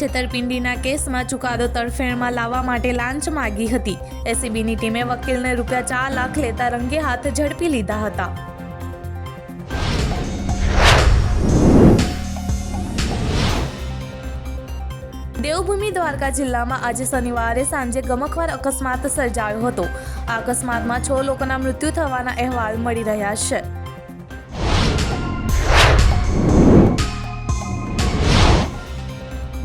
છેતરપિંડીના કેસમાં ચુકાદો તરફેણમાં લાવવા માટે લાંચ માગી હતી. એસીબીની ટીમે વકીલને રૂપિયા ચાર લાખ લેતા રંગે હાથ ઝડપી લીધા હતા. દેવભૂમિ દ્વારકા જિલ્લામાં આજે શનિવારે સાંજે ગમખવાર અકસ્માત સર્જાયો હતો. આ અકસ્માતમાં છ લોકોના મૃત્યુ થવાના અહેવાલ મળી રહ્યા છે.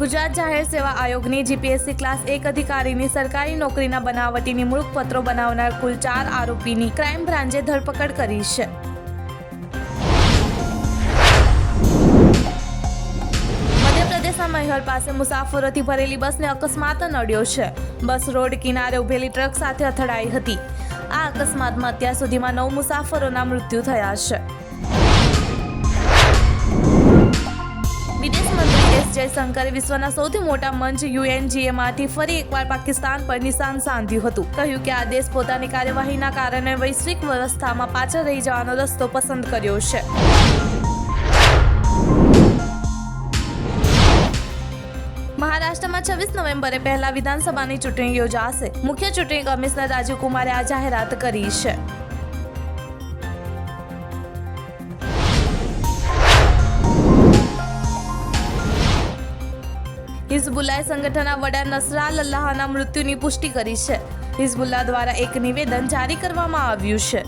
ગુજરાત જાહેર સેવા આયોગની જીપીએસસી ક્લાસ એક અધિકારીની સરકારી નોકરીના બનાવટી નિમણૂક બનાવનાર કુલ ચાર આરોપીની ક્રાઇમ બ્રાન્ચે ધરપકડ કરી છે. મધ્યપ્રદેશના મહેર પાસે મુસાફરોથી ભરેલી બસને અકસ્માત નડ્યો છે. બસ રોડ કિનારે ઉભેલી ટ્રક સાથે અથડાઈ હતી. આ અકસ્માતમાં અત્યાર સુધીમાં નવ મુસાફરોના મૃત્યુ થયા છે. વિદેશ મંત્રી એસ જયશંકરે વિશ્વના સૌથી મોટા મંચ યુએનજીએમાંથી ફરી એકવાર પાકિસ્તાન પર નિશાન સાધ્યું હતું. કહ્યું કે આ દેશ પોતાની કાર્યવાહીના કારણે વૈશ્વિક વ્યવસ્થામાં પાછળ રહી જવાનો રસ્તો પસંદ કર્યો છે. મહારાષ્ટ્રમાં છવ્વીસ નવેમ્બરે પહેલા વિધાનસભાની ચૂંટણી યોજાશે. મુખ્ય ચૂંટણી કમિશનર રાજીવ કુમારે આ જાહેરાત કરી છે. હિઝબુલ્લાહ સંગઠનના વડા નસરાલ અલ્લાહના મૃત્યુની પુષ્ટિ કરી છે. હિઝબુલ્લાહ દ્વારા એક નિવેદન જારી કરવામાં આવ્યું છે.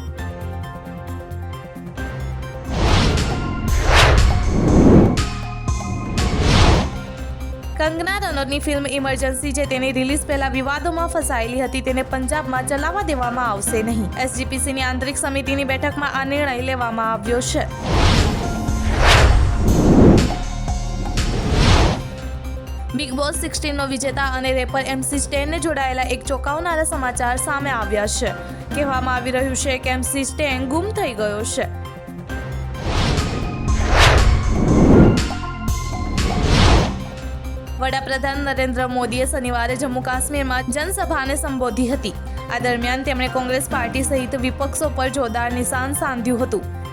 કંગના રનૌતની ફિલ્મ ઇમરજન્સી જે તેની રિલીઝ પહેલા વિવાદોમાં ફસાયેલી હતી તેને પંજાબમાં ચલાવવા દેવામાં આવશે નહીં. એસજીપીસીની આંતરિક સમિતિની બેઠકમાં આ નિર્ણય લેવામાં આવ્યો છે. બિગ બોસ સિક્સટીનનો વિજેતા અને રેપર એમસી સ્ટેનને જોડાયેલા એક ચોંકાવનારા સમાચાર સામે આવ્યા છે. કહેવામાં આવી રહ્યું છે કે એમસી સ્ટેન ગુમ થઈ ગયો છે. વડાપ્રધાન નરેન્દ્ર મોદીએ શનિવારે જમ્મુ કાશ્મીરમાં જનસભાને સંબોધી હતી. આ દરમિયાન તેમણે કોંગ્રેસ પાર્ટી સહિત વિપક્ષો પર જોરદાર નિશાન સાધ્યું હતું.